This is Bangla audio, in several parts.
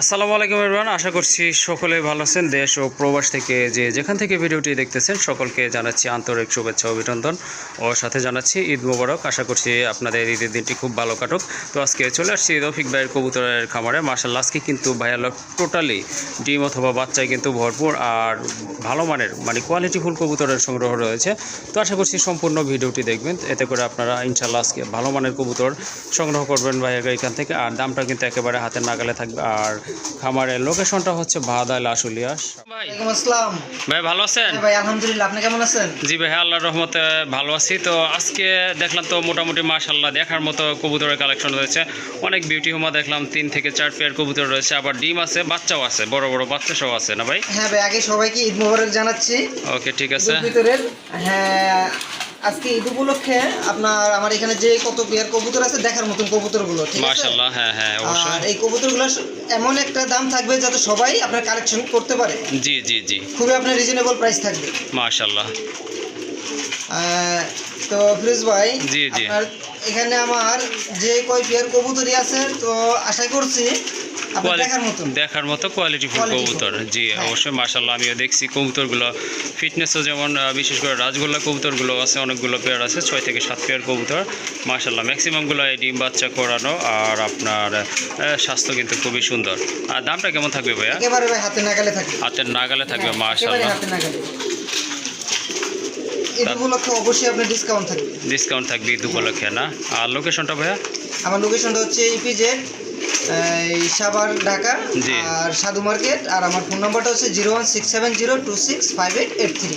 আসসালামু আলাইকুম এরবান আশা করছি সকলে ভালো আছেন, দেশ ও প্রবাস থেকে যে যেখান থেকে ভিডিওটি দেখতেছেন সকলকে জানাচ্ছি আন্তরিক শুভেচ্ছা, অভিনন্দন ও সাথে জানাচ্ছি ঈদ মোবারক। আশা করছি আপনাদের ঈদের দিনটি খুব ভালো কাটুক। তো আজকে চলে আসছি রফিক ভাইয়ের কবুতরের খামারে। মার্শাল আজকে কিন্তু ভাইয়া টোটালি ডিম অথবা বাচ্চায় কিন্তু ভরপুর আর ভালো মানের মানে কোয়ালিটি ফুল কবুতরের সংগ্রহ রয়েছে। তো আশা করছি সম্পূর্ণ ভিডিওটি দেখবেন। এতে করে আপনারা ইনশাল্লাহ আজকে ভালো মানের কবুতর সংগ্রহ করবেন ভাইয়ের এখান থেকে। আর দামটা কিন্তু একেবারে হাতের নাগালে থাকবে। আর খামারের লোকেশনটা হচ্ছে ভাদাইল আশুলিয়া। আসসালাম। ভাই ভালো আছেন? হ্যাঁ ভাই আলহামদুলিল্লাহ আপনি কেমন আছেন? জি ভাই আল্লাহর রহমতে ভালো আছি। তো আজকে দেখলাম তো মোটামুটি মাশাল্লাহ দেখার মতো কবুতরের কালেকশন রয়েছে। অনেক বিউটি হোমা দেখলাম তিন থেকে চার পেয়ার কবুতর রয়েছে আবার ডিম আছে বাচ্চাও আছে বড় বড় বাচ্চা সব আছে না ভাই? হ্যাঁ ভাই আগে সবাইকে ঈদ মোবারক জানাচ্ছি। ওকে ঠিক আছে। ঈদুল হ্যাঁ আজকে ঈদ উপলক্ষে আপনার আমার এখানে যে কত পেয়ার কবুতর আছে দেখার মতন কবুতরগুলো ঠিক আছে? মাশাল্লাহ হ্যাঁ হ্যাঁ আর এই কবুতরগুলো এমন একটা দাম থাকবে যাতে সবাই আপনার কালেকশন করতে পারে। জি জি জি। খুবই আপনার রিজনেবল প্রাইস থাকবে। মাশাল্লাহ আহ, তো ফিরোজ ভাই জি, জি। এখানে আমার যে কয় পেয়ার কবুতরই আছে তো আশা করছি দেখার মতো কোয়ালিটি ফুল কবুতর। জি হ্যাঁ। অবশ্যই মাশাল্লাহ আমিও দেখছি কবুতরগুলো। ফিটনেসও যেমন বিশেষ করে রাজগোল্লা কবুতরগুলো আছে অনেকগুলো পেয়ার আছে ছয় থেকে সাত পেয়ার কবুতর। মাশাল্লাহ ম্যাক্সিমামগুলো এই ডিম বাচ্চা করানো আর আপনার স্বাস্থ্য কিন্তু খুবই সুন্দর। আর দামটা কেমন থাকবে ভাইয়া? হাতে নাগালে থাকবে। হাতের নাগালে থাকবে হ্যাঁ, উপলক্ষে অবশ্যই আপনার ডিসকাউন্ট থাকবে। ডিসকাউন্ট থাকবে ঈদ উপলক্ষে না? আর লোকেশনটা ভাইয়া? আমার লোকেশনটা হচ্ছে ইপিজেড সাবার ঢাকা আর সাধু মার্কেট আর আমার ফোন নাম্বারটা হচ্ছে zero one six seven zero two six five eight eight three.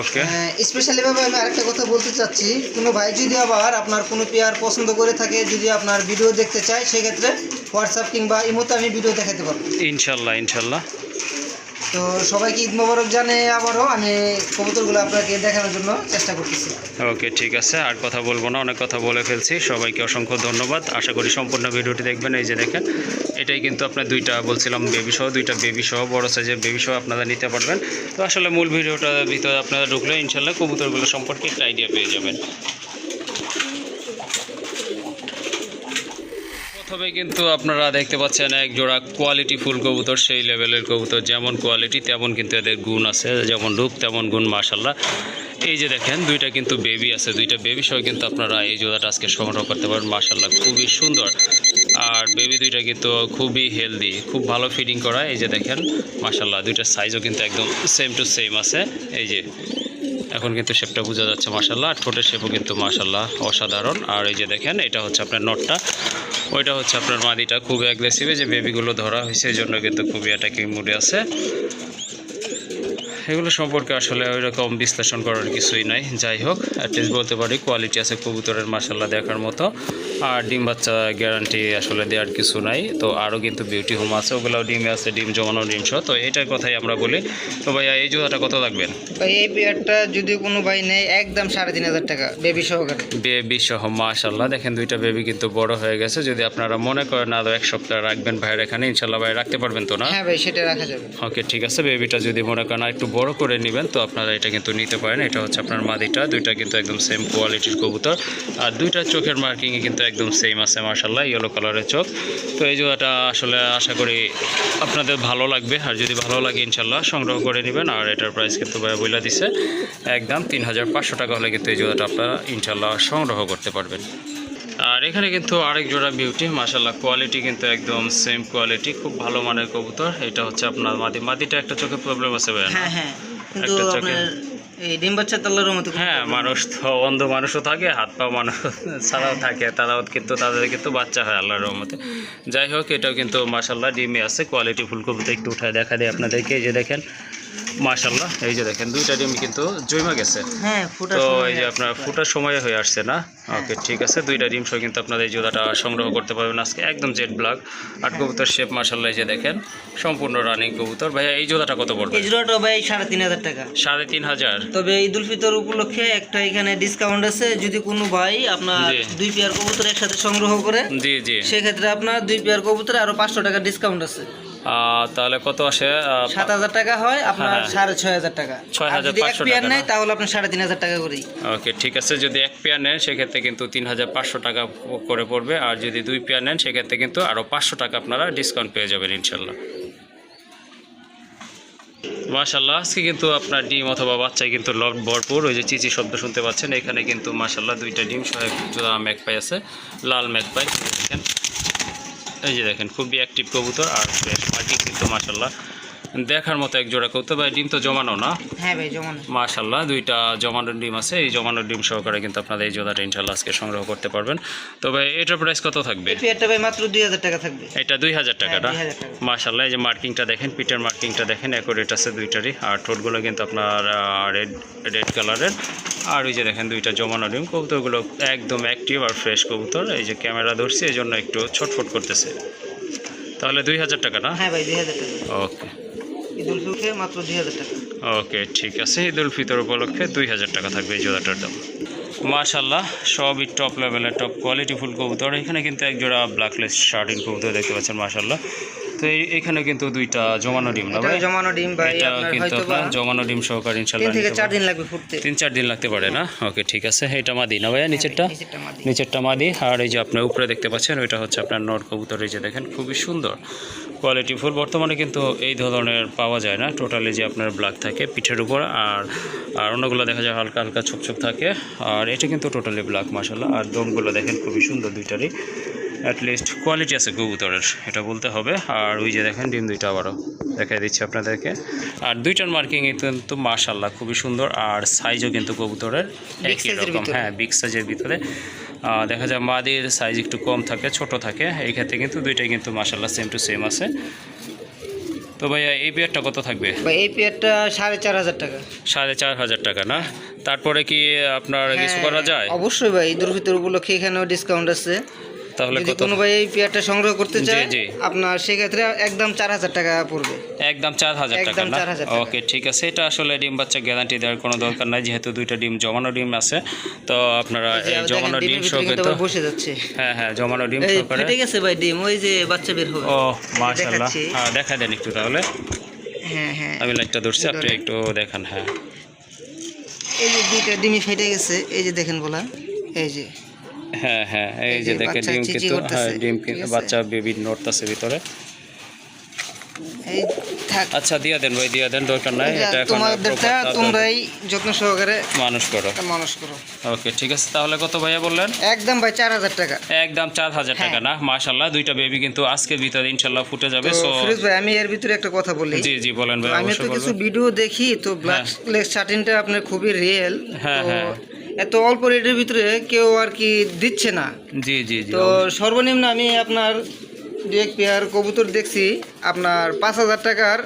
Okay. স্পেশালিভাবে আমি আরেকটা কথা বলতে চাচ্ছি। কোনো ভাই যদি আবার আপনার কোনো পেয়ার পছন্দ করে থাকে যদি আপনার ভিডিও দেখতে চায় সেক্ষেত্রে হোয়াটসঅ্যাপ কিংবা ইমোতে আমি ভিডিও দেখাতে পারব। ইনশাল্লাহ ইনশাল্লাহ। তো সবাইকে ঈদ মোবারক জানে আবারও আমি কবুতরগুলো আপনাকে দেখানোর জন্য চেষ্টা করতেছি। ওকে, ঠিক আছে, আর কথা বলব না, অনেক কথা বলে ফেলছি। সবাইকে অসংখ্য ধন্যবাদ। আশা করি সম্পূর্ণ ভিডিওটি দেখবেন, এই যে দেখেন, এটাই কিন্তু আপনার দুইটা, বলছিলাম বেবি সহ দুইটা বেবি সহ বড় সাইজের বেবি সহ আপনারা নিতে পারবেন। তো আসলে মূল ভিডিওটার ভিতরে আপনারা ঢুকলে ইনশাল্লাহ কবুতরগুলো সম্পর্কে একটা আইডিয়া পেয়ে যাবেন। প্রথমে কিন্তু আপনারা দেখতে পাচ্ছেন এক জোড়া কোয়ালিটি ফুল কবুতর, সেই লেভেলের কবুতর। যেমন কোয়ালিটি তেমন কিন্তু এদের গুণ আছে। যেমন রূপ, তেমন গুণ মাশাল্লাহ এই যে দেখেন, দুইটা কিন্তু বেবি আছে। দুইটা বেবি সহ কিন্তু আপনারা এই জোড়াটা আজকে সংগ্রহ করতে পারেন মাশাল্লাহ খুবই সুন্দর। আর বেবি দুইটা কিন্তু খুবই হেলদি খুব ভালো ফিডিং করা। এই যে দেখেন মাশাল্লাহ দুইটা সাইজও কিন্তু একদম সেম টু সেম আছে। এই যে, এখন কিন্তু শেপটা বোঝা যাচ্ছে মাশাল্লাহ আর ঠোঁটের শেপও কিন্তু মাশাল্লাহ অসাধারণ। আর এই যে দেখেন, এটা হচ্ছে আপনার নটটা ওইটা হচ্ছে আপনার মাদিটা খুব অ্যাগ্রেসিভ যে বেবিগুলো ধরা হয়েছে, এই জন্য কিন্তু খুবই অ্যাটাকিং মুডে আছে। এগুলো সম্পর্কে আসলে ওই রকম বিশ্লেষণ করার কিছুই নাই। যাই হোক অ্যাটলিস্ট বলতে পারি কোয়ালিটি আছে কবুতরের মাসাল্লাহ দেখার মতো। আর ডিম বাচ্চা গ্যারান্টি আসলে দেওয়ার কিছু নাই। তো আরও কিন্তু বিউটি হোম আছে ওগুলোও ডিমে আছে ডিম জমানো ডিম সহ। তো এটার কথাই আমরা বলি। তো ভাইয়া এই জোড়াটা কত লাগবেন ভাই এই পেয়ারটা যদি কোনো ভাই নেয় একদম সাড়ে তিন হাজার টাকা বেবি সহকারে। বেবি সহ মাশাল্লাহ দেখেন দুইটা বেবি কিন্তু বড় হয়ে গেছে। যদি আপনারা মনে করেন আরও এক সপ্তাহ রাখবেন ভাইয়ের এখানে ইনশাল্লাহ ভাই রাখতে পারবেন তো না? হ্যাঁ ভাই সেটা রাখা যাবে। ওকে ঠিক আছে। বেবিটা যদি মনে করেন একটু বড় করে নেবেন তো আপনারা এটা কিন্তু নিতে পারেন। এটা হচ্ছে আপনার মাদিটা। দুইটা কিন্তু একদম সেম কোয়ালিটির কবুতর। আর দুইটা চোখের মার্কিংয়ে কিন্তু একদম সেম আছে মার্শাল্লাহ ইয়েলো কালারের চোখ। তো এই জোড়াটা আসলে আশা করি আপনাদের ভালো লাগবে আর যদি ভালো লাগে ইনশাল্লাহ সংগ্রহ করে নেবেন আর এটার প্রাইস কিন্তু বইলা দিছে একদম তিন হাজার পাঁচশো টাকা হলে কিন্তু এই জোড়াটা আপনারা ইনশাল্লাহ সংগ্রহ করতে পারবেন। আর এখানে কিন্তু আরেক জোড়া বিউটি মাশাল্লাহ কোয়ালিটি কিন্তু একদম সেম কোয়ালিটি খুব ভালো মানের কবুতর এটা হচ্ছে আপনার মাদি মাদিটা একটা চোখে প্রবলেম আছে ভাই হ্যাঁ হ্যাঁ। একটা চোখে- এই ডিম বাচ্চা তাল্লার মতো হ্যাঁ মানুষ তো অন্ধ মানুষও থাকে হাত পা মানুষ ছাড়াও থাকে। তারাও কিন্তু তাদের কিন্তু বাচ্চা হয় আল্লাহর রহমতে। যাই হোক এটাও কিন্তু মাশাল্লাহ ডিমে আছে। কোয়ালিটি ফুলকপিতে একটু উঠায় দেখা দেয় আপনাদেরকে। এই যে দেখেন মাশাল্লাহ এই যে দেখেন দুইটা ডিম কিন্তু জমা গেছে। হ্যাঁ তো এই যে আপনার ফুটার সময় হয়ে আসছে না? ওকে ঠিক আছে দুইটা ডিম সহ কিন্তু এই জোড়াটা সংগ্রহ করতে পারবেন আজকে একদম জেড ব্ল্যাক আর কবুতর শেপ মাসাল্লাহ এই যে দেখেন সম্পূর্ণ রানিং কবুতর। ভাইয়া এই জোড়াটা কত পড়বে? এই জোড়াটা ভাই সাড়ে তিন হাজার টাকা। সাড়ে তিন হাজার। তবে ঈদ উল ফিতর উপলক্ষে একটা এখানে ডিসকাউন্ট আছে যদি কোনো ভাই আপনার। দুই পেয়ার কবুতর একসাথে সংগ্রহ করে জি জি। সেক্ষেত্রে আপনার দুই পেয়ার কবুতরে আরও পাঁচশো টাকা ডিসকাউন্ট আছে। তাহলে কত আসে? সাত হাজার টাকা হয় আপনার হ্যাঁ। সাড়ে ছয় হাজার টাকা। ছয় হাজার এক পাঁচশো পেয়ার টাকা নেয় তাহলে আপনার সাড়ে তিন হাজার টাকা করেই। ওকে ঠিক আছে যদি এক পেয়ার নেন সেক্ষেত্রে কিন্তু তিন হাজার পাঁচশো টাকা করে পড়বে। আর যদি দুই পেয়ার নেন সেক্ষেত্রে কিন্তু আরও পাঁচশো টাকা আপনারা ডিসকাউন্ট পেয়ে যাবেন ইনশাল্লাহ। মাশাল্লাহ আজকে কিন্তু আপনার ডিম অথবা বাচ্চায় কিন্তু লট ভরপুর। ওই যে চিচি শব্দ শুনতে পাচ্ছেন এখানে কিন্তু মাশাল্লাহ দুইটা ডিম সহ জোড়া ম্যাকপাই আছে লাল ম্যাকপাই দেখেন এই যে দেখেন খুবই অ্যাক্টিভ কবুতর আর বেশ মাটি কিন্তু মাশাল্লাহ দেখার মতো এক জোড়া কবুতর ভাই ডিম তো জমানো না। হ্যাঁ ভাই যেমন মাশাল্লাহ দুইটা জমানোর ডিম আছে। এই জমানোর ডিম সহকারে কিন্তু আপনারা এই জোড়াটা ইনশাল্লাহ আজকে সংগ্রহ করতে পারবেন। তবে এটার প্রাইস কত থাকবে? পেয়ারটা ভাই মাত্র দুই হাজার টাকা থাকবে। এটা দুই হাজার টাকাটা হ্যাঁ, 2000 টাকা। মাশাল্লাহ এই যে মার্কিংটা দেখেন পিটের মার্কিংটা দেখেন অ্যাকোরেট আছে দুইটারই। আর ঠোঁটগুলো কিন্তু আপনার রেড রেড কালারের আর ওই যে দেখেন দুইটা জমানো ডিম। কবুতরগুলো একদম অ্যাক্টিভ আর ফ্রেশ কবুতর। এই যে ক্যামেরা ধরছি এই জন্য একটু ছটফট করতেছে। তাহলে দুই হাজার টাকা না? হ্যাঁ ভাই দুই হাজার টাকা। ওকে ঈদুল ফিতরে মাত্র দুই হাজার টাকা। ওকে ঠিক আছে। ঈদ উল ফিতর উপলক্ষে দুই হাজার টাকা থাকবে এই জোড়াটার দাম। মাশাল্লাহ সবই টপ লেভেলের টপ কোয়ালিটি ফুল কবুতর। এখানে কিন্তু এক জোড়া ব্ল্যাকলেস শার্টিন কবুতর দেখতে পাচ্ছেন মাশাল্লাহ তো এখানে কিন্তু দুইটা জমানো ডিম না ভাই? জমানো ডিম ভাই এটা কিন্তু আপনার জমানো ডিম সহকারে থেকে নিতে চার দিন লাগবে ফুটতে। তিন চার দিন লাগতে পারে না? ওকে ঠিক আছে। এটা মাদি না ভাইয়া নিচেরটা? নিচেরটা মাদি। নিচেরটা মাদি। আর এই যে আপনার উপরে দেখতে পাচ্ছেন ওইটা হচ্ছে আপনার নর কবুতর। এই যে দেখেন খুবই সুন্দর। কোয়ালিটি ফুল বর্তমানে কিন্তু এই ধরনের পাওয়া যায় না। টোটালি যে আপনার ব্ল্যাক থাকে পিঠের উপর আর আর অন্যগুলো দেখা যায় হালকা হালকা ছোপ থাকে। আর এটা কিন্তু টোটালি ব্ল্যাক মাসাল্লাহ আর দমগুলো দেখেন খুবই সুন্দর দুইটারই। অ্যাটলিস্ট কোয়ালিটি আছে কবুতরের এটা বলতে হবে। আর ওই যে দেখেন ডিম দুইটা আবারও দেখাই দিচ্ছি আপনাদেরকে। আর দুইটার মার্কিং কিন্তু মাশাল্লাহ খুবই সুন্দর আর সাইজও কিন্তু কবুতরের একই রকম। হ্যাঁ বিগ সাইজের ভিতরে। দেখা যায় মাদির সাইজ একটু কম থাকে ছোট থাকে। এই ক্ষেত্রে কিন্তু দুইটাই কিন্তু মাসাল্লাহ সেম টু সেম আছে। তো ভাইয়া এই পেয়ারটা কত থাকবে? ভাই এই পেয়ারটা সাড়ে চার হাজার টাকা। সাড়ে চার হাজার টাকা না? তারপরে কি আপনার কিছু হ্যাঁ, করা যায়? অবশ্যই ভাই দুর্ভিতর উপলক্ষে এখানেও ডিসকাউন্ট আছে। তাহলে যদি কত? কোনো ভাই এই পেয়ারটা সংগ্রহ করতে চায়। আপনার সেক্ষেত্রে একদম চার হাজার টাকা পড়বে। একদম চার হাজার টাকা একদম 4,000 ওকে ঠিক আছে। এটা আসলে ডিম বাচ্চা গ্যারান্টি দেওয়ার কোনো দরকার নাই যেহেতু দুইটা ডিম জমানো ডিম আছে। তো আপনারা জমানো ডিম ভিতরে সহ কিন্তু কিন্তু আবার বসে যাচ্ছে। হ্যাঁ হ্যাঁ জমানো ডিম সহকারে। ফেটে গেছে ভাই ডিম ওই যে বাচ্চা বের হবে। ও দেখাচ্ছি। হ্যাঁ দেখা দেন একটু তাহলে। হ্যাঁ হ্যাঁ। আমি লাইটটা ধরছি আপনি একটু দেখান হ্যাঁ। এই যে দুইটা ডিমই ফেটে গেছে এই যে দেখেন বলা এই যে। হ্যাঁ হ্যাঁ এই এই যে যে দেখেন বাচ্চা ডিম কিন্তু হ্যাঁ ডিম কিন্তু বাচ্চা বেবি নড়তেছে ভিতরে। আচ্ছা দিয়া দেন ভাই দিয়া দেন দরকার নাই। এটা এটা এখন তোমাদেরটা তোমরাই যত্ন সহকারে মানুষ করো। মানুষ করো। ওকে ঠিক আছে তাহলে কত ভাইয়া বললেন? একদম ভাই চার হাজার টাকা। একদম চার হাজার টাকা হ্যাঁ। না? মাশাল্লাহ দুইটা বেবি কিন্তু আজকের ভিতরে ইনশাল্লাহ ফুটে যাবে সো ফিরোজ ভাই আমি এর ভিতরে একটা কথা বলি। জি জি বলেন ভাই আমি তো কিছু ভিডিও দেখি তো ব্ল্যাক লেগ শার্টিনটা আপনার খুবই রিয়েল হ্যাঁ, হ্যাঁ। এত অল্প রেটের ভিতরে কেউ আর কি দিচ্ছে না। জি জি তো সর্বনিম্ন আমি আপনার দু এক পেয়ার কবুতর দেখছি আপনার পাঁচ হাজার টাকার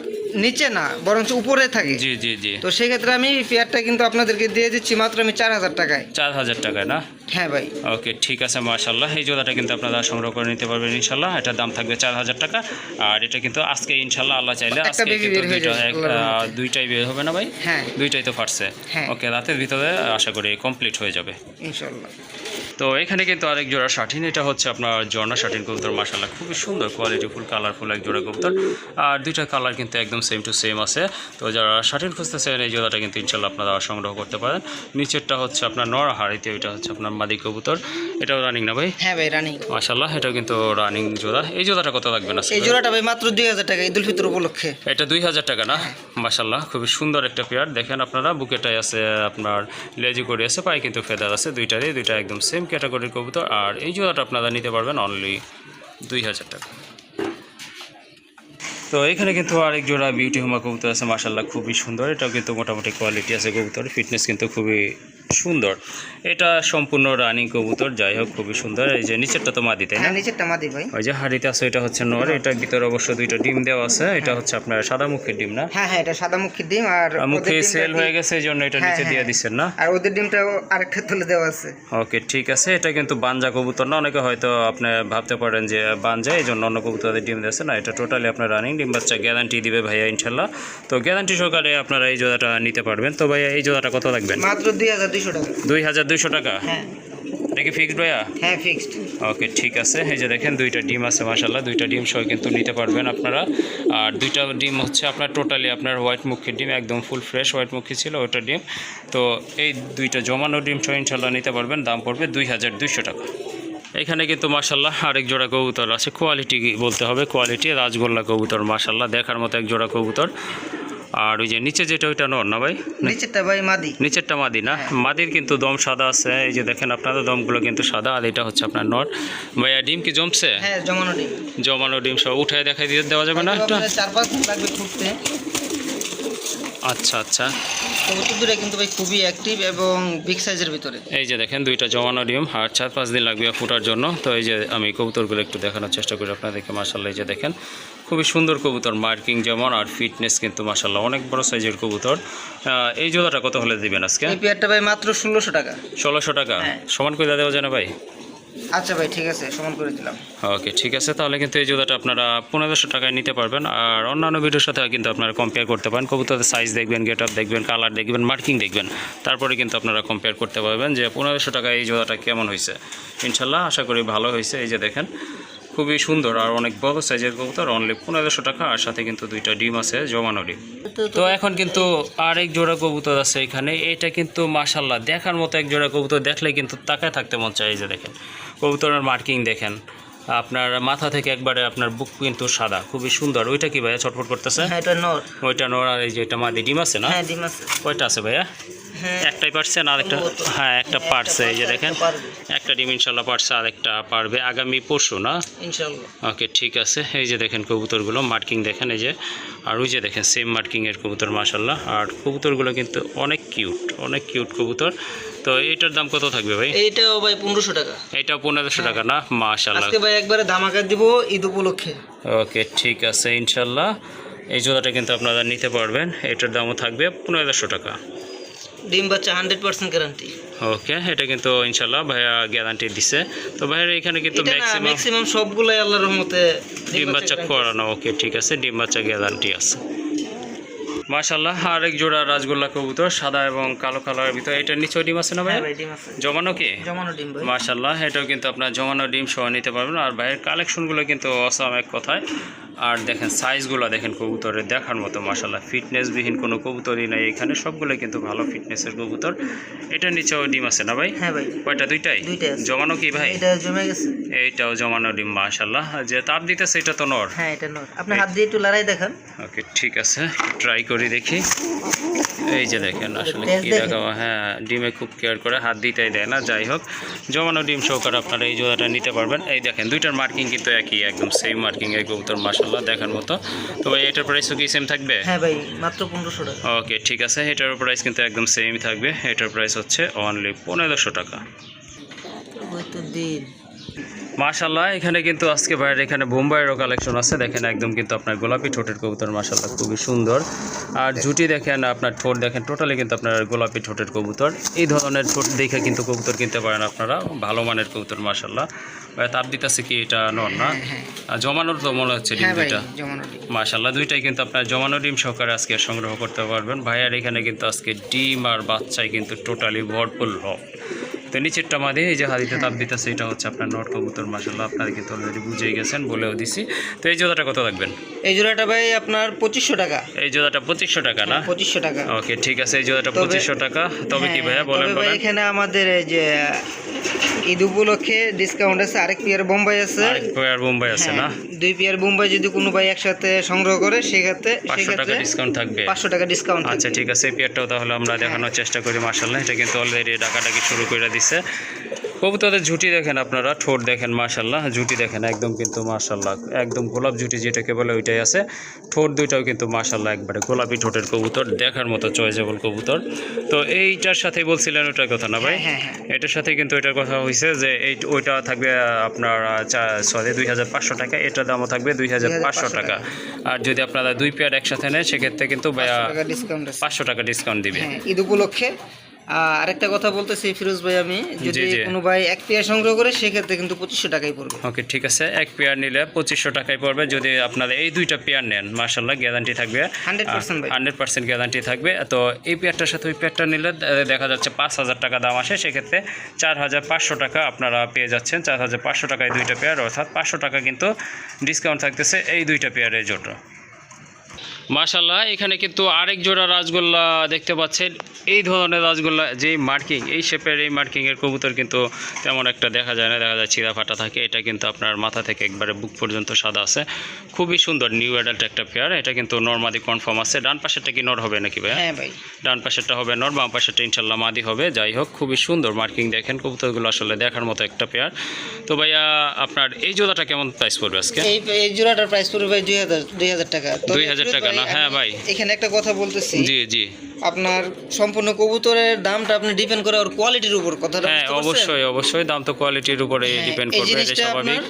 নিচে না বরঞ্চ উপরে থাকে। জি জি জি। তো সেক্ষেত্রে আমি পেয়ারটা কিন্তু আপনাদেরকে দিয়ে দিচ্ছি মাত্র আমি চার হাজার টাকায়। চার হাজার টাকা না? হ্যাঁ ভাই। ওকে ঠিক আছে মাশাল্লাহ এই জোড়াটা কিন্তু আপনারা সংগ্রহ করে নিতে পারবেন ইনশাল্লাহ এটার দাম থাকবে চার হাজার টাকা। আর এটা কিন্তু আজকে ইনশাল্লাহ আল্লাহ চাইলে আজকে। দুইটাই বের হবে না ভাই? হ্যাঁ। দুইটাই তো ফাটছে। হ্যাঁ। ওকে রাতের ভিতরে আশা করি কমপ্লিট হয়ে যাবে। ইনশাল্লাহ তো এখানে কিন্তু আরেক জোড়া শাটিন এটা হচ্ছে আপনার ঝর্ণা শাটিন কবুতর মাসাল্লাহ খুবই সুন্দর কোয়ালিটিফুল কালারফুল এক জোড়া কবুতর। আর দুইটা কালার কিন্তু একদম সেম টু সেম আছে। তো যারা শাটিন খুঁজতেছেন এই জোড়াটা কিন্তু ইনশাল্লাহ আপনারা সংগ্রহ করতে পারেন। নিচেরটা হচ্ছে আপনার নর হাড়িতে ওইটা হচ্ছে আপনার মাদি কবুতর। এটাও রানিং না ভাই? হ্যাঁ ভাই রানিং মাসাল্লাহ এটাও কিন্তু রানিং জোড়া। এই জোড়াটা কত লাগবে না? এই জোড়াটা ভাই মাত্র দুই হাজার টাকা ঈদুল ফিতর উপলক্ষে। এটা দুই হাজার টাকা না? মাসাল্লাহ খুবই সুন্দর একটা পেয়ার। দেখেন আপনারা বুকেটাই আছে আপনার লেজি করে আছে, পায়ে কিন্তু ফেদার আছে দুইটারই দুইটা একদম সেম ক্যাটাগরির কবুতর। আর এই জোড়াটা আপনারা নিতে পারবেন অনলি দুই হাজার টাকা। তো এখানে কিন্তু আরেক জোড়া বিউটি হোমা কবুতর আছে মাসাল্লাহ খুবই সুন্দর। এটাও কিন্তু মোটামুটি কোয়ালিটি আছে কবুতর ফিটনেস কিন্তু খুবই সুন্দর। এটা সম্পূর্ণ রানিং কবুতর যাই হোক খুবই সুন্দর। এই যে নিচেরটা তো মাদি তাই না? হ্যাঁ নিচেরটা মাদি ভাই। ওই যে হাড়িতে আছে এটা হচ্ছে নর এটার ভিতরে অবশ্য দুইটা ডিম দেওয়া আছে এটা হচ্ছে আপনার সাদা মুখের ডিম না? হ্যাঁ হ্যাঁ এটা সাদা মুখীর ডিম আর মুখে সেল হয়ে গেছে এই জন্য এটা হ্যাঁ, নিচে দিয়ে হ্যাঁ। দিচ্ছেন না? আর ওদের ডিমটাও আরেকটা তুলে দেওয়া আছে। ওকে ঠিক আছে এটা কিন্তু বাঞ্জা কবুতর না অনেকে হয়তো আপনি ভাবতে পারেন যে বাঞ্জা এই জন্য অন্য কবুতরের ডিম দিয়েছে না এটা টোটালি আপনার রানিং ডিম বাচ্চা গ্যারান্টি দিবে ভাইয়া ইনশাল্লাহ তো গ্যারান্টি সহকারে আপনারা এই জোড়াটা নিতে পারবেন। তো ভাইয়া এই জোড়াটা কত লাগবেন মাত্র দুই হাজার দুইশো টাকা। দুই হাজার দুইশো টাকা? হ্যাঁ। এটা কি ফিক্সড ভাইয়া? হ্যাঁ ফিক্সড ওকে ঠিক আছে। এই যে দেখেন দুইটা ডিম আছে মাসাল্লাহ দুইটা ডিম সহ কিন্তু নিতে পারবেন আপনারা। আর দুইটা ডিম হচ্ছে আপনার টোটালি আপনার হোয়াইট মুখির ডিম একদম ফুল ফ্রেশ হোয়াইট মুখী ছিল ওটা ডিম। তো এই দুইটা জমানো ডিম সহ ইনশাল্লাহ নিতে পারবেন। দাম পড়বে দুই হাজার দুইশো টাকা। এখানে কিন্তু মাসাল্লাহ আরেক জোড়া কবুতর আছে। কোয়ালিটি বলতে হবে কোয়ালিটি রাজগোল্লা কবুতর মাসাল্লাহ দেখার মতো এক জোড়া কবুতর। আর ওই যে নিচে যেটা ওইটা নর না ভাই? নিচেরটা ভাই মাদি। নিচেরটা মাদি না? মাদির কিন্তু দম সাদা আছে এই যে দেখেন আপনাদের দমগুলো কিন্তু সাদা আর এটা হচ্ছে আপনার নর। ভাইয়া ডিম কি জমছে? হ্যাঁ জমানো ডিম। জমানো ডিম সব। উঠায় দেখাই দিয়ে দেওয়া যাবে না একটা? চার পাঁচ দিন লাগবে ফুটতে। আচ্ছা আচ্ছা। কবুতর দুটো কিন্তু ভাই খুবই অ্যাক্টিভ এবং বিগ সাইজের ভিতরে। এই যে দেখেন দুইটা জমানো ডিম আর চার পাঁচ দিন লাগবে ফুটার জন্য। তো এই যে আমি কবুতরগুলো একটু দেখানোর চেষ্টা করি আপনাদেরকে মাসাল্লাহ এই যে দেখেন। খুবই সুন্দর কবুতর মার্কিং যেমন আর ফিটনেস কিন্তু মাসাল্লাহ অনেক বড় সাইজের কবুতর। এই জোড়াটা কত হলে দিবেন আজকে? এই পেয়ারটা ভাই মাত্র ষোলোশো টাকা। ষোলোশো টাকা? হ্যাঁ। সমান করে দেওয়া যায় না ভাই? আচ্ছা ভাই, ঠিক আছে, সমান করে দিলাম। ওকে, ঠিক আছে, তাহলে কিন্তু এই জুতাটা আপনারা পনেরোশো টাকায় নিতে পারবেন। আর অন্যান্য ভিডিওর সাথে কিন্তু আপনারা কম্পেয়ার করতে পারেন। কবুতরের সাইজ দেখবেন গেট দেখবেন কালার দেখবেন মার্কিং দেখবেন। তারপরে কিন্তু আপনারা কম্পেয়ার করতে পারবেন যে পনেরোশো টাকায় এই জুতাটা কেমন হয়েছে। ইনশাল্লাহ, আশা করি ভালো হয়েছে। এই যে দেখেন, খুবই সুন্দর আর অনেক বড় সাইজের কবুতর অনলি পনেরোশো টাকা। আর সাথে কিন্তু দুইটা ডিম আছে, জমানো ডিম। তো এখন কিন্তু আরেক জোড়া কবুতর আছে এখানে। এটা কিন্তু মাশাল্লাহ দেখার মতো এক জোড়া কবুতর দেখলে কিন্তু তাকায় থাকতে মন চায়। এই যে দেখেন কবুতরের মার্কিং দেখেন। আপনার মাথা থেকে একবারে আপনার বুক কিন্তু সাদা খুবই সুন্দর। ওইটা কি ভাইয়া ছটফট করতেছে? হ্যাঁ এটা নর। ওইটা নর আর এই যে এটা মাদি ডিম আছে না? হ্যাঁ ডিম আছে। কয়টা আছে ভাইয়া? একটাই পারছে না আরেকটা হ্যাঁ একটা পারছে এই যে দেখেন। একটা ডিম ইনশাল্লাহ পারছে আরেকটা পারবে আগামী পরশু না? ওকে ঠিক আছে। এই যে দেখেন কবুতরগুলো মার্কিং দেখেন এই যে। আর ওই যে দেখেন সেম মার্কিংয়ের কবুতর মাশাল্লাহ আর কবুতরগুলো কিন্তু অনেক কিউট অনেক কিউট কবুতর। তো এটার দাম কত থাকবে ভাই? এইটাও ভাই পনেরোশো টাকা। এটা পনেরোশো টাকা না? মাশাল্লাহ আজকে ভাই একবারে ধামাকা দিব ঈদ উপলক্ষে। ওকে ঠিক আছে ইনশাল্লাহ এই জোড়াটা কিন্তু আপনারা নিতে পারবেন। এটার দামও থাকবে পনেরোশো টাকা। ডিম বাচ্চা হান্ড্রেড পার্সেন্ট গ্যারান্টি ওকে এটা কিন্তু ইনশাল্লাহ ভাইয়া গ্যারান্টি দিছে। তো ভাইয়ের এখানে কিন্তু ম্যাক্সিমাম সবগুলাই আল্লাহর রহমতে ডিম বাচ্চা করানো ওকে ঠিক আছে ডিম বাচ্চা গ্যারান্টি আছে। মাশাল্লাহ আরেক জোড়া রাজগোল্লা কবুতর সাদা এবং কালো কালারের ভিতরে। এটার নিচেও ডিম আছে না ভাই হ্যাঁ ভাই জমানো কি? জমানো ডিম মাশাল্লাহ এটাও কিন্তু আপনার জমানো ডিম সহ নিতে পারবেন। আর ভাইয়ের কালেকশনগুলো কিন্তু অসাম এক কথায়। আর দেখেন সাইজগুলো দেখেন কবুতরের দেখার মতো মাশাল্লাহ ফিটনেসবিহীন কোনো কবুতরই নাই এখানে সবগুলো কিন্তু ভালো ফিটনেসের কবুতর। এটার নিচেও ডিম আছে না ভাই? হ্যাঁ ভাই। কয়টা দুইটাই? জমানো কি ভাই? এটা জমে গেছে। এইটাও জমানো ডিম মাশাল্লাহ যে তার দিতেছে এটা তো নর। হ্যাঁ এটা নর। আপনি হাত দিয়ে একটু লড়াই দেখান। ওকে ঠিক আছে। ট্রাই করি দেখি। এই যে দেখেন আসলে কি দেখেন? দেখা হ্যাঁ ডিমে খুব কেয়ার করে হাত দিতেই দেয় না যাই হোক। জমানো ডিম সহকারে আপনারা এই জোড়াটা নিতে পারবেন। এই দেখেন দুইটার মার্কিং কিন্তু একই একদম সেম মার্কিং এই কবুতর মাসাল্লাহ দেখার মতো। তো ভাই এটার প্রাইসও কি সেম থাকবে? হ্যাঁ ভাই মাত্র পনেরোশো টাকা। ওকে ঠিক আছে এটার প্রাইস কিন্তু একদম সেমই থাকবে। এটার প্রাইস হচ্ছে অনলি পনেরোশো টাকা। মাশাল্লাহ এখানে কিন্তু আজকে বাইরে এখানে বোম্বাইয়েরও কালেকশন আছে। দেখেন একদম কিন্তু আপনার গোলাপি ঠোঁটের কবুতর মাশাল্লাহ খুবই সুন্দর। আর জুটি দেখেন আপনার ঠোঁট দেখেন টোটালি কিন্তু আপনার গোলাপি ঠোঁটের কবুতর। এই ধরনের ঠোঁট দেখে কিন্তু কবুতর কিনতে পারেন আপনারা ভালো মানের কবুতর মাশাল্লাহ তাপ দিতেছে কি এটা নর না? আর জমানোর তো মনে হচ্ছে ডিম হ্যাঁ দুইটা? মাশাল্লাহ দুইটাই কিন্তু আপনার জমানো ডিম সহকারে আজকে সংগ্রহ করতে পারবেন। ভাইয়ার এখানে কিন্তু আজকে ডিম আর বাচ্চায় কিন্তু টোটালি ভরপুর রব তো নিচেরটা মাদে এই যে হাদিতে তাপ দিতেছে এটা হচ্ছে আপনার নট কবুতর মাশাল্লাহ আপনারা কিন্তু অলরেডি বুঝেই গেছেন বলেও দিছি। তো এই জোড়াটা কত রাখবেন এই জোড়াটা ভাই আপনার পঁচিশশো টাকা। এই জোড়াটা পঁচিশশো টাকা না? পঁচিশশো টাকা। ওকে ঠিক আছে এই জোড়াটা পঁচিশশো টাকা। তবে কি হ্যাঁ, ভাইয়া বলেন ভাই এখানে আমাদের এই যে ঈদ উপলক্ষে ডিসকাউন্ট আছে আরেক পিয়ার বোম্বাই আছে। আরেক পেয়ার বোম্বাই আছে না? হ্যাঁ, দুই পেয়ার বোম্বাই যদি কোনো ভাই একসাথে সংগ্রহ করে সেক্ষেত্রে সেক্ষেত্রে ডিসকাউন্ট থাকবে। পাঁচশো টাকা ডিসকাউন্ট আচ্ছা ঠিক আছে এই পেয়ারটাও তাহলে আমরা দেখানোর চেষ্টা করি মার্শাল্লাহ এটা কিন্তু অলরেডি ডাকাডাকি শুরু করে দিছে। কবুতরের ঝুটি দেখেন আপনারা ঠোঁট দেখেন মার্শাল্লাহ ঝুটি দেখেন একদম কিন্তু মার্শাল্লাহ একদম গোলাপ ঝুটি যেটাকে বলে ওইটাই আছে। ঠোঁট দুইটাও কিন্তু মার্শাল্লাহ একবারে গোলাপি ঠোঁটের কবুতর দেখার মতো চয়েজেবল কবুতর। তো এইটার সাথে বলছিলেন ওটার কথা না ভাই? হ্যাঁ হ্যাঁ এটার সাথে কিন্তু এটার কথা হয়েছে যে এই ওইটা থাকবে আপনার সরি দুই হাজার পাঁচশো টাকা এটার দামও থাকবে দুই হাজার পাঁচশো টাকা। আর যদি আপনারা দুই পেয়ার একসাথে নেন সেক্ষেত্রে কিন্তু পাঁচশো টাকা ডিসকাউন্ট দিবে। হ্যাঁ ঈদ উপলক্ষে আরেকটা কথা বলতেছি ফিরোজ ভাই আমি। যদি কোনো ভাই এক পেয়ার সংগ্রহ করে সেক্ষেত্রে কিন্তু পঁচিশশো টাকাই পড়বে। ওকে ঠিক আছে। এক পেয়ার নিলে পঁচিশশো টাকায় পড়বে। যদি আপনারা এই দুইটা পেয়ার নেন মার্শাল্লাহ গ্যারান্টি থাকবে। 100% ভাই। হান্ড্রেড পার্সেন্ট গ্যারান্টি থাকবে। তো এই পেয়ারটার সাথে ওই পেয়ারটা নিলে দেখা যাচ্ছে পাঁচ হাজার টাকা দাম আসে। সেক্ষেত্রে চার হাজার পাঁচশো টাকা আপনারা পেয়ে যাচ্ছেন। চার হাজার পাঁচশো টাকায় দুইটা পেয়ার অর্থাৎ পাঁচশো টাকা কিন্তু ডিসকাউন্ট থাকতেছে এই দুইটা পেয়ারের জন্য। মাশাল্লাহ এখানে কিন্তু আরেক জোড়া রাজগোল্লা দেখতে পাচ্ছেন। এই ধরনের রাজগোল্লা যেই মার্কিং এই শেপের এই মার্কিংয়ের কবুতর কিন্তু তেমন একটা দেখা যায় না দেখা যায় চিরা ফাটা থাকে। এটা কিন্তু আপনার মাথা থেকে একবারে বুক পর্যন্ত সাদা আছে। খুবই সুন্দর নিউ অ্যাডাল্ট একটা পেয়ার এটা কিন্তু নর্মাদি কনফার্ম আছে। ডান পাশেরটা কি নর হবে নাকি ভাই হ্যাঁ ভাই। ডান পাশেরটা হবে নর বাম পাশেরটা ইনশাল্লাহ মাদি হবে। যাই হোক খুবই সুন্দর মার্কিং দেখেন কবুতরগুলো আসলে দেখার মতো একটা পেয়ার। তো ভাইয়া আপনার এই জোড়াটা কেমন প্রাইস পড়বে আজকে? এই এই জোড়াটার প্রাইস পড়বে ভাই দুই হাজার দুই হাজার টাকা। তবে 2000 ফিরোজ টাকা না? হ্যাঁ ভাই। এখানে একটা কথা বলতেছি জি জি আপনার সম্পূর্ণ কবুতরের দামটা আপনি ডিপেন্ড করে ওর কোয়ালিটির উপর কথাটা হ্যাঁ অবশ্যই অবশ্যই দাম তো কোয়ালিটির উপরে হ্যাঁ, ডিপেন্ড করবে এটা স্বাভাবিক আপনার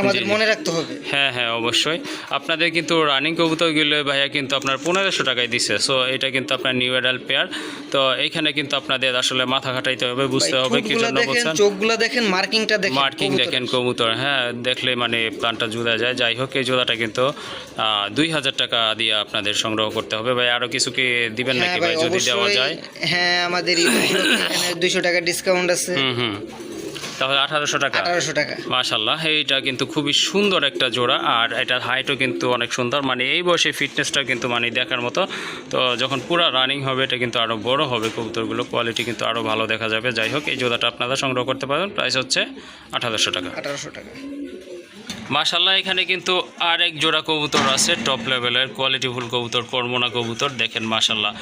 আমাদের। মনে রাখতে হবে। হ্যাঁ হ্যাঁ অবশ্যই। আপনাদের কিন্তু রানিং কবুতর গেলে ভাইয়া কিন্তু আপনার পনেরোশো টাকায় দিছে। সো এটা কিন্তু আপনার নিউ এডাল পেয়ার তো এইখানে কিন্তু আপনাদের আসলে মাথা খাটাইতে হবে বুঝতে হবে কি জন্য বলছেন? চোখগুলা দেখেন মার্কিংটা দেখেন মার্কিং দেখেন কবুতর হ্যাঁ দেখলে মানে প্লানটা জুড়া যায়। যাই হোক এই জোড়াটা কিন্তু দুই হাজার টাকা দিয়ে আপনাদের সংগ্রহ করতে হবে। ভাই আরও কিছু কি দিবেন হ্যাঁ নাকি ভাই যদি দেওয়া যায়? হ্যাঁ আমাদের এখানে দুইশো টাকা ডিসকাউন্ট আছে। হুম হুম। তাহলে আঠারোশো টাকা। আঠারোশো টাকা। মাশাল্লাহ এইটা কিন্তু খুবই সুন্দর একটা জোড়া আর এটার হাইটও কিন্তু অনেক সুন্দর। মানে এই বয়সে ফিটনেসটা কিন্তু মানে দেখার মতো। তো যখন পুরো রানিং হবে এটা কিন্তু আরও বড় হবে কবুতরগুলো কোয়ালিটি কিন্তু আরও ভালো দেখা যাবে। যাই হোক এই জোড়াটা আপনারা সংগ্রহ করতে পারবেন প্রাইস হচ্ছে আঠারোশো টাকা। আঠারোশো টাকা। মাশাল্লাহ এখানে কিন্তু আরেক জোড়া কবুতর আছে টপ লেভেলের কোয়ালিটিফুল কবুতর কর্মনা কবুতর দেখেন মাশাল্লাহ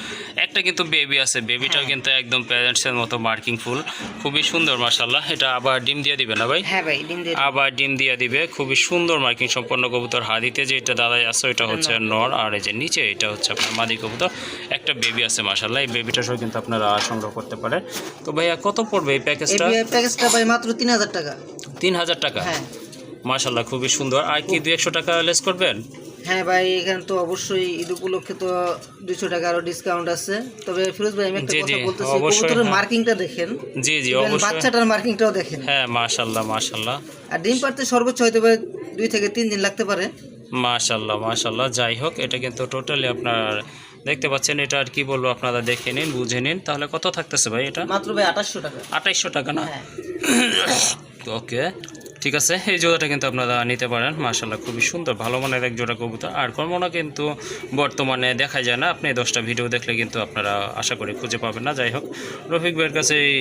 একটা কিন্তু বেবি আছে বেবিটাও কিন্তু একদম প্যারেন্টসের মতো মার্কিং ফুল খুবই সুন্দর মাশাল্লাহ এটা আবার ডিম দিয়ে দিবে না ভাই? হ্যাঁ ভাই ডিম দিয়ে আবার ডিম দিয়ে দিবে খুবই সুন্দর মার্কিং সম্পন্ন কবুতর হাদিতে যে এটা দাদাই আছে ওইটা হচ্ছে নর আর এই যে নিচে এটা হচ্ছে আপনার মাদি কবুতর একটা বেবি আছে মাশাল্লাহ এই বেবিটা সহ কিন্তু আপনারা সংগ্রহ করতে পারে তো ভাইয়া কত পড়বে এই এই প্যাকেজটা প্যাকেজটা ভাই মাত্র তিন হাজার টাকা। তিন হাজার টাকা? হ্যাঁ। মাশাল্লাহ খুবই সুন্দর। আর কি দু একশো টাকা লেস করবেন? হ্যাঁ ভাই এখানে তো অবশ্যই ঈদ উপলক্ষে তো দুশো টাকা আরও ডিসকাউন্ট আছে। তবে ফিরোজ ভাই আমি একটা কথা বলতেছি কবুতরের হ্যাঁ। মার্কিংটা দেখেন। জি জি অবশ্যই। বাচ্চাটার মার্কিংটাও দেখেন। হ্যাঁ মাশাল্লাহ মাশাল্লাহ আর ডিম পাড়তে সর্বোচ্চ হয়তো ভাই দুই থেকে তিন দিন লাগতে পারে। মাশাল্লাহ মাশাল্লাহ যাই হোক এটা কিন্তু টোটালি আপনার দেখতে পাচ্ছেন এটা আর কি বলব আপনারা দেখে নিন বুঝে নিন। তাহলে কত থাকতেছে ভাই এটা? মাত্র ভাই আঠাশশো টাকা। আঠাইশশো টাকা না? হ্যাঁ। ওকে। ঠিক আছে? এই জোড়াটা কিন্তু আপনারা নিতে পারেন। মাশাল্লাহ খুবই সুন্দর, ভালো মানের এক জোড়া কবুতর। আর কর্মনা কিন্তু বর্তমানে দেখা যায় না। আপনি দশটা ভিডিও দেখলে কিন্তু আপনারা আশা করি খুঁজে পাবেন না। যাই হোক, রফিক ভাইয়ের কাছে এই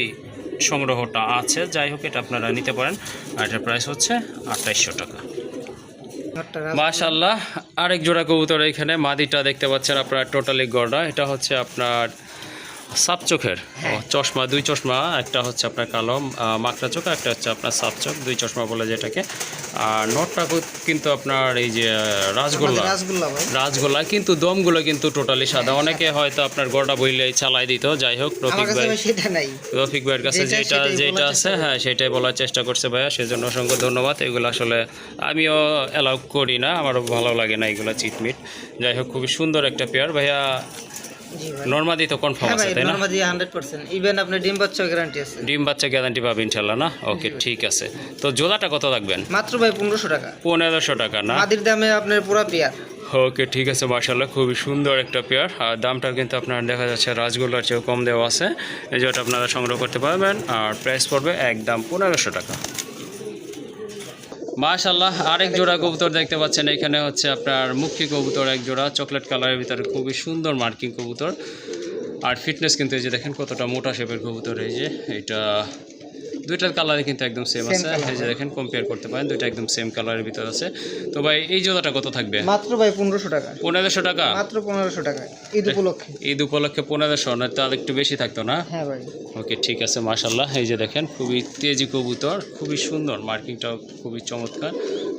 সংগ্রহটা আছে। যাই হোক, এটা আপনারা নিতে পারেন। আর এটার প্রাইস হচ্ছে আঠাইশশো টাকা। মাশাল্লাহ আরেক জোড়া কবুতর এখানে। মাদিটা দেখতে পাচ্ছেন আপনার টোটালি গড়া। এটা হচ্ছে আপনার সাপ চোখের? চশমা দুই চশমা একটা হচ্ছে আপনার কালো মাকড়া চোখ একটা হচ্ছে আপনার সাপ চোখ দুই চশমা বলে যেটাকে। আর নটটা কিন্তু আপনার এই যে রাজগোল্লা রাসগোল্লা। রাজগোল্লা কিন্তু দমগুলো কিন্তু টোটালি সাদা। অনেকে হয়তো আপনার গড়া বইলে চালাই দিত যাই হোক রফিক ভাই রফিক ভাইয়ের কাছে যেটা যেটা আছে হ্যাঁ সেটাই বলার চেষ্টা করছে ভাইয়া সেজন্য অসংখ্য ধন্যবাদ। এগুলো আসলে আমিও অ্যালাউ করি না আমারও ভালো লাগে না এগুলো চিটমিট। যাই হোক খুবই সুন্দর একটা পেয়ার ভাইয়া নর্মাদি তো কনফার্ম হ্যাঁ আছে তাই না? নর্মাদি হান্ড্রেড পার্সেন্ট ইভেন আপনার ডিম বাচ্চা গ্যারান্টি আছে। ডিম বাচ্চা গ্যারান্টি পাবে ইনশাল্লাহ না? ওকে ঠিক আছে। তো জোড়াটা কত রাখবেন? মাত্র ভাই পনেরোশো টাকা। পনেরোশো টাকা না? মাদির দামে আপনার পুরা পেয়ার। ওকে ঠিক আছে মার্শাল্লাহ খুবই সুন্দর একটা পেয়ার। আর দামটা কিন্তু আপনার দেখা যাচ্ছে রাজগোল্লার চেয়েও কম দেওয়া আছে। এই যেটা আপনারা সংগ্রহ করতে পারবেন আর প্রাইস পড়বে একদম পনেরোশো টাকা। মাশাল্লাহ আরেক জোড়া কবুতর দেখতে পাচ্ছেন। এখানে হচ্ছে আপনার মুখী কবুতর এক জোড়া, চকলেট কালারের ভিতরে খুবই সুন্দর মার্কিং কবুতর। আর ফিটনেস কিন্তু এই যে দেখেন, কতটা মোটা শেপের কবুতর এই যে। এটা দুইটার কালারে কিন্তু একদম সেম আছে। এই যে দেখেন কম্পেয়ার করতে পারেন দুইটা একদম সেম কালারের ভিতর আছে। তো ভাই এই জোড়াটা কত থাকবে? মাত্র ভাই পনেরোশো টাকা। পনেরোশো টাকা? মাত্র পনেরোশো টাকা। ঈদ উপলক্ষে। ঈদ উপলক্ষে পনেরোশো না তার একটু বেশি থাকতো না? হ্যাঁ ভাই। ওকে ঠিক আছে মাশাল্লাহ এই যে দেখেন খুবই তেজি কবুতর খুবই সুন্দর। মার্কিংটাও খুবই চমৎকার।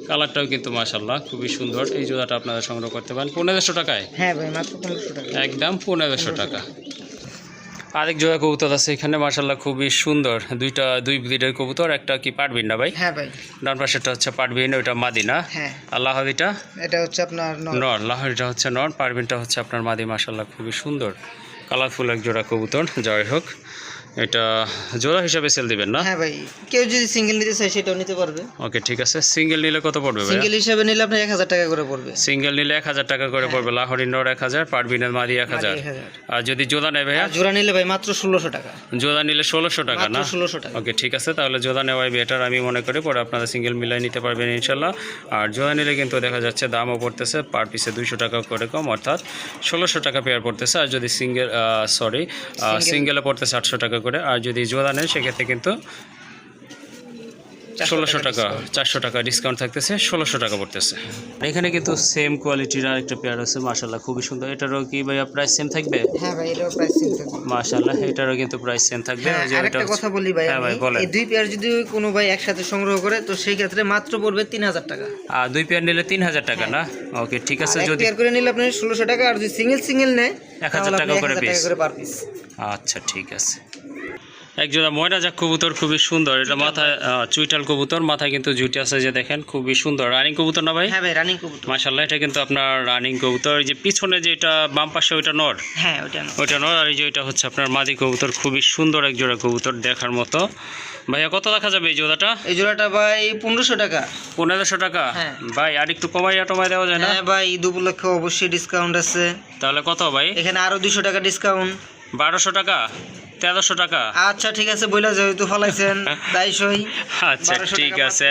কালারটাও কিন্তু মাশাল্লাহ খুবই সুন্দর। এই জোড়াটা আপনারা সংগ্রহ করতে পারেন। পনেরোশো টাকায়? হ্যাঁ ভাই মাত্র পনেরোশো টাকা। একদম পনেরোশো টাকা। আরেক জোড়া কবুতর আছে এখানে মার্শাল্লাহ খুবই সুন্দর। দুইটা দুই ব্রিডের কবুতর একটা কি পাটবিন না ভাই? হ্যাঁ ভাই। ডান পাশেরটা হচ্ছে পাটবিন ওইটা মাদিনা। হ্যাঁ। আর লাহাদিটা এটা হচ্ছে আপনার নর। লাহরিটা হচ্ছে নর পারবিনটা হচ্ছে আপনার মাদি মার্শাল্লাহ খুবই সুন্দর। কালারফুল এক জোড়া কবুতর যাই হোক। এটা জোড়া হিসাবে সেল দিবেন না? হ্যাঁ ভাই কেউ যদি সিঙ্গেল নিতে চায় সেটাও নিতে পারবে। ওকে ঠিক আছে। সিঙ্গেল নিলে কত পড়বে ভাই সিঙ্গেল হিসাবে নিলে আপনার এক হাজার টাকা করে পড়বে। সিঙ্গেল নিলে এক হাজার টাকা করে পড়বে লাহোরি নর এক হাজার পারবিনের মাদি এক হাজার। আর যদি জোড়া নেয় আর জোড়া নিলে ভাই মাত্র ষোলোশো টাকা। জোড়া নিলে ষোলোশো টাকা মাত্র না ষোলোশো টাকা। ওকে ঠিক আছে। তাহলে জোড়া নেওয়াই বেটার আমি মনে করি। পরে আপনারা সিঙ্গেল মিলাই নিতে পারবেন ইনশাল্লাহ। আর জোড়া নিলে কিন্তু দেখা যাচ্ছে দামও পড়তেছে পার পিসে দুইশো টাকা করে কম অর্থাৎ ষোলোশো টাকা পেয়ার পড়তেছে। আর যদি সিঙ্গেল সরি সিঙ্গেলে পড়তেছে আটশো টাকা করে আর যদি জোড়া নেন সেক্ষেত্রে কিন্তু ষোলোশো টাকা চারশো টাকা ডিসকাউন্ট থাকতেছে ষোলোশো টাকা পড়তেছে। এখানে কিন্তু সেম কোয়ালিটির আরেকটা পেয়ার আছে মাশাল্লাহ খুবই সুন্দর। এটারও কি ভাইয়া প্রাইস সেম থাকবে? হ্যাঁ ভাই এটাও প্রাইস সেম থাকবে। মাশাল্লাহ এটারও কিন্তু প্রাইস সেম থাকবে। হ্যাঁ আরেকটা কথা বলি ভাই হ্যাঁ ভাই, বলেন। এই দুই পেয়ার যদি কোনো ভাই একসাথে সংগ্রহ করে তো সেই ক্ষেত্রে মাত্র পড়বে তিন হাজার টাকা। আর দুই পেয়ার নিলে তিন হাজার টাকা না? ওকে ঠিক আছে যদি পেয়ার করে নিলে আপনি ষোলোশো টাকা আর যদি সিঙ্গেল সিঙ্গেল নেয় এক হাজার তাহলে টাকা করে পিস আচ্ছা ঠিক আছে। একজোড়া ময়না যাক কবুতর খুবই সুন্দর। এটা মাথায় চুইটাল কবুতর মাথায় কিন্তু জুটি আছে যে দেখেন খুবই সুন্দর। রানিং কবুতর না ভাই? হ্যাঁ ভাই রানিং কবুতর। মাশাল্লাহ এটা কিন্তু আপনার রানিং কবুতর। এই যে পিছনে যেটা বাম পাশে ওইটা নর? হ্যাঁ ওইটা না ওইটা নর আর এই যে ওইটা হচ্ছে আপনার মাদি কবুতর খুবই সুন্দর এক জোড়া কবুতর দেখার মতো। ভাইয়া কত দেখা যাবে এই জোড়াটা? এই জোড়াটা ভাই পনেরোশো টাকা। পনেরোশো টাকা? হ্যাঁ। ভাই আর একটু কমাইয়া টমাই দেওয়া যায় না? হ্যাঁ ভাই ঈদ উপলক্ষে অবশ্যই ডিসকাউন্ট আছে। তাহলে কত ভাই? এখানে আরও দুশো টাকা ডিসকাউন্ট বারোশো টাকা? তেরোশো টাকা। আচ্ছা ঠিক আছে বইলা যেহেতু ফলাইছেন তাইশই আচ্ছা ঠিক আছে।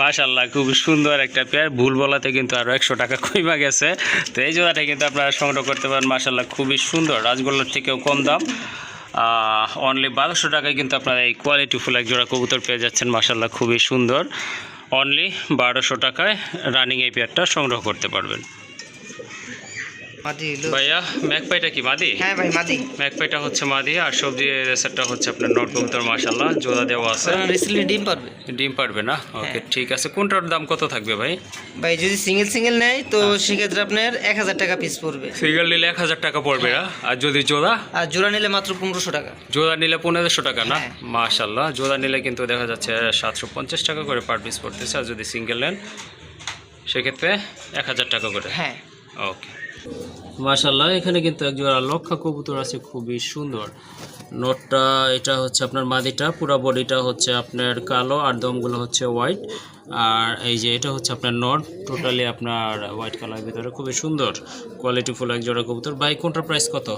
মাশাল্লাহ খুব সুন্দর একটা পেয়ার। ভুল বলাতে কিন্তু আরও একশো টাকা কইমা গেছে। তো এই জোড়াটা কিন্তু আপনারা সংগ্রহ করতে পারেন। মাশাল্লাহ খুবই সুন্দর। রাজগোল্লার থেকেও কম দাম। অনলি বারোশো টাকায় কিন্তু আপনারা এই কোয়ালিটি ফুল এক জোড়া কবুতর পেয়ে যাচ্ছেন। মাশাল্লাহ খুবই সুন্দর। অনলি বারোশো টাকায় রানিং এই পেয়ারটা সংগ্রহ করতে পারবেন। মাদি ভাইয়া ম্যাকপাইটা কি মাদি? হ্যাঁ ভাই মাদি। ম্যাকপাইটা হচ্ছে মাদি আর সবজি রেসারটা হচ্ছে আপনার নট কবুতর মাশাল্লাহ জোড়া দেওয়া আছে। রিসেন্টলি ডিম পারবে? ডিম পারবে না? ওকে হ্যাঁ। ঠিক আছে। কোনটার দাম কত থাকবে ভাই? ভাই যদি সিঙ্গেল সিঙ্গেল নেয় তো সেক্ষেত্রে আপনার এক হাজার টাকা পিস পড়বে। সিঙ্গেল নিলে এক হাজার টাকা পড়বে না আর যদি জোড়া? আর জোড়া নিলে মাত্র পনেরোশো টাকা। জোড়া নিলে পনেরোশো টাকা না? হ্যাঁ। মাশাল্লাহ জোড়া নিলে কিন্তু দেখা যাচ্ছে সাতশো পঞ্চাশ টাকা করে পার পিস পড়তেছে আর যদি সিঙ্গেল নেন সেক্ষেত্রে এক হাজার টাকা করে। হ্যাঁ। ওকে। মাশাল্লাহ এখানে কিন্তু একজোড়া লক্ষা কবুতর আছে খুবই সুন্দর। নোটটা এটা হচ্ছে আপনার মাদিটা পুরো বডিটা হচ্ছে আপনার কালো আর দমগুলো হচ্ছে হোয়াইট। আর এই যে এটা হচ্ছে আপনার নট টোটালি আপনার হোয়াইট কালার ভিতরে খুবই সুন্দর কোয়ালিটি ফুল এক জোড়া কবুতর। ভাই কোনটার প্রাইস কত?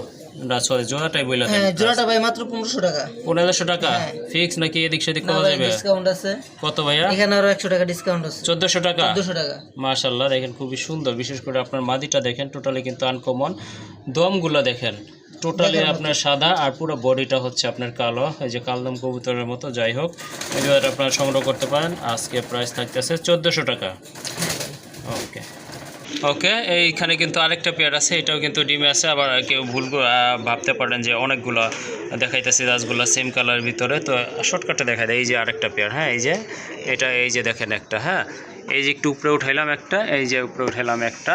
সরি জোড়াটাই বইলা হ্যাঁ জোড়াটা ভাই মাত্র পনেরোশো টাকা। পনেরোশো টাকা? হ্যাঁ। ফিক্স নাকি এদিক সেদিক করা যাবে? ডিসকাউন্ট আছে। কত ভাইয়া? এখানে আরও একশো টাকা ডিসকাউন্ট আছে। চোদ্দোশো টাকা? চোদ্দশো টাকা। মাশাল্লাহ দেখেন খুবই সুন্দর বিশেষ করে আপনার মাদিটা দেখেন টোটালি কিন্তু আনকমন দমগুলো দেখেন টোটালি আপনার সাদা আর পুরো বডিটা হচ্ছে আপনার কালো। এই যে কালদম কবুতরের মতো যাই হোক। এই জোড়াটা আপনারা সংগ্রহ করতে পারেন। আজকে প্রাইস থাকতেছে চোদ্দোশো টাকা। ওকে ওকে এইখানে কিন্তু আরেকটা পেয়ার আছে। এটাও কিন্তু ডিমে আছে। আবার কেউ ভুল ভাবতে পারেন যে অনেকগুলো দেখাইতেছে রাজগুলো সেম কালার ভিতরে। তো শর্টকাটে দেখা দেয়। এই যে আরেকটা পেয়ার হ্যাঁ এই যে। এটা এই যে দেখেন একটা হ্যাঁ। এই যে একটু উপরে উঠাইলাম একটা এই যে উপরে উঠাইলাম একটা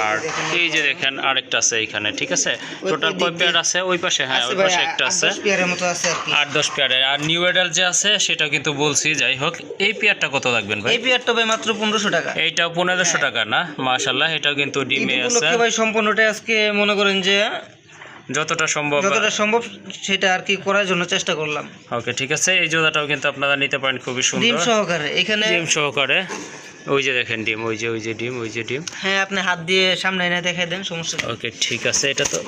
আর এই যে দেখেন আরেকটা আছে এইখানে ঠিক আছে? টোটাল কয় পেয়ার আছে? ওই পাশে হ্যাঁ ওই পাশে একটা আছে। পেয়ারের মতো আছে আর কি। আট দশ পেয়ারের আর নিউ এডাল যে আছে সেটা কিন্তু বলছি যাই হোক এই পেয়ারটা কত রাখবেন ভাই? এই পেয়ারটা ভাই মাত্র পনেরোশো টাকা। এইটাও পনেরোশো টাকা না? মাশাল্লাহ এটাও কিন্তু ডিমে আছে। ভাই সম্পূর্ণটা আজকে মনে করেন যে যতটা সম্ভব যতটা সম্ভব সেটা আর কি করার জন্য চেষ্টা করলাম। ওকে ঠিক আছে। এই জোড়াটাও কিন্তু আপনারা নিতে পারেন খুবই ডিম সুন্দর সহকারে এখানে ডিম সহকারে। ওই যে দেখেন ডিম ওই যে ওই যে ডিম ওই যে ডিম। হ্যাঁ আপনি হাত দিয়ে সামনে এনে দেখে দেন সমস্যা ওকে ঠিক আছে এটা তো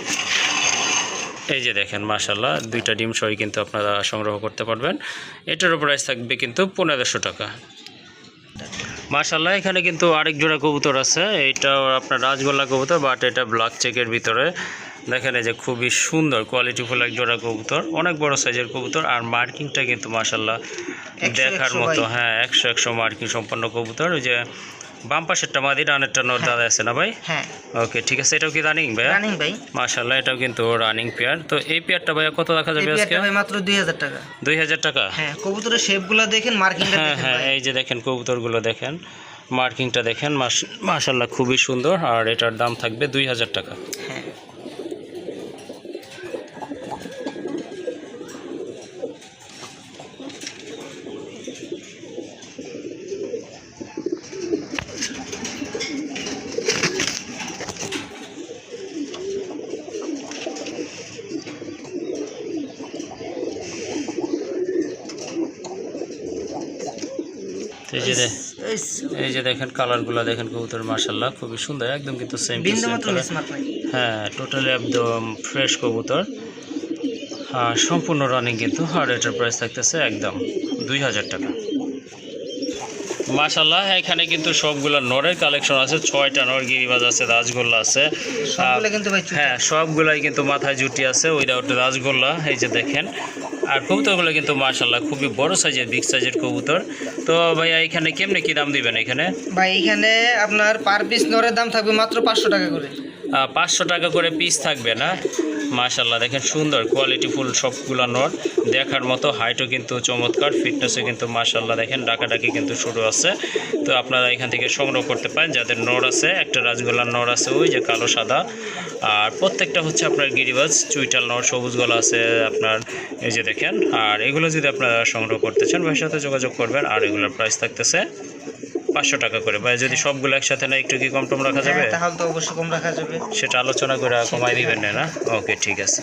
এই যে দেখেন মাশাল্লাহ দুইটা ডিম সহই কিন্তু আপনারা সংগ্রহ করতে পারবেন। এটারও প্রাইস থাকবে কিন্তু পনেরোশো টাকা। মাশাল্লাহ এখানে কিন্তু আরেক জোড়া কবুতর আছে। এইটাও আপনার রাজগোল্লা কবুতর বাট এটা ব্ল্যাক চেকের ভিতরে। দেখেন এই যে খুবই সুন্দর কোয়ালিটিফুল এক জোড়া কবুতর অনেক বড় সাইজের কবুতর আর মার্কিংটা কিন্তু মাশাল্লাহ একশো দেখার মতো। হ্যাঁ একশো একশো মার্কিং সম্পন্ন কবুতর। ওই যে বাম পাশেরটা মাদি ডানেরটা নর দাদা আছে না ভাই? হ্যাঁ। ওকে ঠিক আছে এটাও কি রানিং ভাই রানিং ভাই। মাশাল্লাহ এটাও কিন্তু রানিং পেয়ার তো এই পেয়ারটা ভাইয়া কত রাখা যাবে আজকে? পেয়ারটা ভাই মাত্র দুই হাজার টাকা। দুই হাজার টাকা? হ্যাঁ কবুতরের শেপগুলো দেখেন মার্কিংটা হ্যাঁ দেখেন হ্যাঁ এই যে দেখেন কবুতরগুলো দেখেন মার্কিংটা দেখেন মাশাল্লাহ খুবই সুন্দর আর এটার দাম থাকবে দুই হাজার টাকা। হ্যাঁ তো এই যে দে- এই যে দেখেন কালারগুলো দেখেন কবুতর মার্শাল্লাহ খুবই সুন্দর একদম কিন্তু সেম হ্যাঁ টোটালি একদম ফ্রেশ কবুতর। আর সম্পূর্ণ রানিং কিন্তু আর এটার প্রাইস থাকতেছে একদম দুই হাজার টাকা। মাশাল্লাহ এখানে কিন্তু সবগুলো নরের কালেকশন আছে ছয়টা নর গিরিবাজ আছে রাজগোল্লা আছে। হ্যাঁ সবগুলাই কিন্তু মাথায় জুটি আছে উইদাউট রাজগোল্লা এই যে দেখেন। আর কবুতরগুলো কিন্তু মাশাল্লাহ খুবই বড় সাইজের বিগ সাইজের কবুতর। তো ভাইয়া এখানে কেমনে কি দাম দিবেন এখানে? ভাই এখানে আপনার পার পিস নরের দাম থাকবে মাত্র পাঁচশো টাকা করে। পাঁচশো টাকা করে পিস থাকবে না? মাশাল্লাহ দেখেন সুন্দর কোয়ালিটি ফুল সবগুলো নট দেখার মতো হাইটও কিন্তু চমৎকার ফিটনেসও কিন্তু মাশাল্লাহ দেখেন ডাকাডাকি কিন্তু শুরু আছে। তো আপনারা এখান থেকে সংগ্রহ করতে পারেন, যাদের নর আছে, একটা রাজগোলার নর আছে, ওই যে কালো সাদা। আর প্রত্যেকটা হচ্ছে আপনার গিরিবাজ, চুইটাল নর সবুজ গলা আছে আপনার, এই যে দেখেন। আর এগুলো যদি আপনারা সংগ্রহ করতে চান, ভাইয়ের সাথে যোগাযোগ করবেন, আর এগুলোর প্রাইস থাকতেছে পাঁচশো টাকা করে। বা যদি সবগুলো একসাথে না একটু কি কম টম রাখা যাবে? হ্যাঁ, তাহলে তো অবশ্যই কম রাখা যাবে। সেটা আলোচনা করে কমাই দিবেন না? ওকে ঠিক আছে।